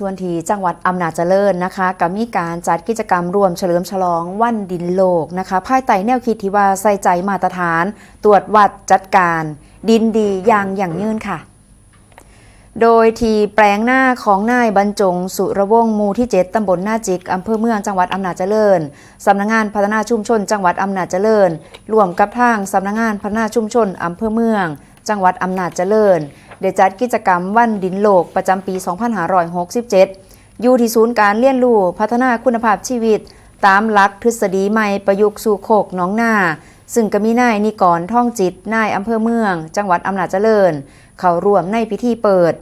ส่วนที่จังหวัดอำนาจเจริญนะคะก็มีการจัดกิจกรรมรวมเฉลิมฉลองวันดินโลกนะคะภายใต้แนวคิดที่ว่าใส่ใจมาตรฐาน ตรวจวัดจัดการ ดินดีอย่างอย่างยืนค่ะ โดยที่แปลงหน้าของนายบรรจง สุรวงศ์มูที่7ตำบลหน้าจิกอำเภอเมืองจังหวัดอำนาจเจริญสำนักงานพัฒนาชุมชน จังหวัดอำนาจเจริญร่วมกับทางสำนักงานพัฒนาชุมชนอำเภอเมือง จังหวัดอำนาจเจริญ ได้จัดกิจกรรมวันดินโลกประจำปี 2567 อยู่ที่ศูนย์การเรียนรู้พัฒนาคุณภาพชีวิต ตามหลักทฤษฎีใหม่ประยุกต์สู่โคกน้องนาซึ่งก็มีนายนิกรท่องจิตนายอำเภอเมือง จังหวัดอำนาจเจริญ เข้าร่วมในพิธีเปิด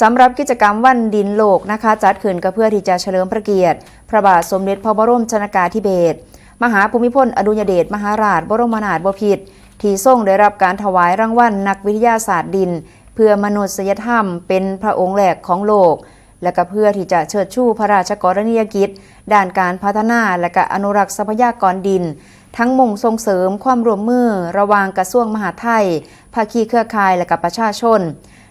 สำหรับกิจกรรมวันดินโลกนะคะ จัดขึ้นก็เพื่อที่จะเฉลิมพระเกียรติ พระบาทสมเด็จพระบรมชนากาธิเบศรมหาภูมิพลอดุลยเดชมหาราช บรมนาถบพิตรที่ทรงได้รับการถวายรางวัลนักวิทยาศาสตร์ดิน เพื่อมนุษยธรรมเป็นพระองค์แรกของโลก และก็เพื่อที่จะเชิดชูพระราชกรณียกิจ ด้านการพัฒนาและก็อนุรักษ์ทรัพยากรดิน ทั้งมุ่งส่งเสริมความร่วมมือ ระหว่างกระทรวงมหาดไทยภาคีเครือข่ายและกับประชาชน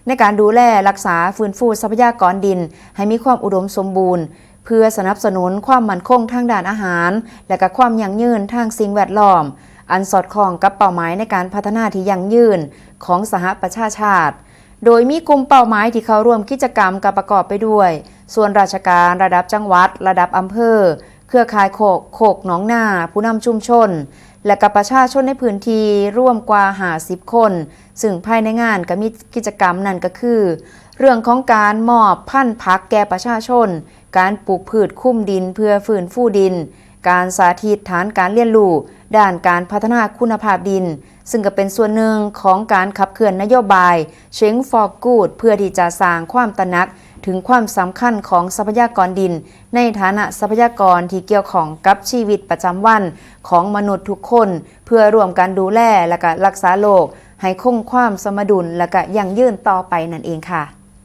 ในการดูแลรักษาฟื้นฟูทรัพยากรดิน ให้มีความอุดมสมบูรณ์เพื่อสนับสนุนความมั่นคงทางด้านอาหาร และก็ความยั่งยืนทางสิ่งแวดล้อม อันสอดคล้องกับเป้าหมายในการพัฒนาที่ยั่งยืนของสหประชาชาติ โดยมีกลุ่มเป้าหมายที่เข้าร่วมกิจกรรมกับประกอบไปด้วย ส่วนราชการระดับจังหวัด ระดับอำเภอ เครือข่ายโคกโคกหนองนา ผู้นำชุมชน และกับประชาชนในพื้นที่ร่วมกว่าหาสิบคน ซึ่งภายในงานก็มีกิจกรรมนั่นก็คือ เรื่องของการมอบพันธุ์พักแก่ประชาชน การปลูกพืชคุ้มดินเพื่อฟื้นฟูดิน การสาธิตฐานการเรียนรู้ด้านการพัฒนาคุณภาพดิน ซึ่งก็เป็นส่วนหนึ่งของการขับเคลื่อนนโยบายเชงฟอร์กูดเพื่อที่จะสร้างความตระหนักถึงความสำคัญของทรัพยากรดิน ในฐานะทรัพยากรที่เกี่ยวข้องกับชีวิตประจำวันของมนุษย์ทุกคน เพื่อร่วมกันดูแลและก็รักษาโลก ให้คงความสมดุลและก็ยั่งยืนต่อไปนั่นเองค่ะ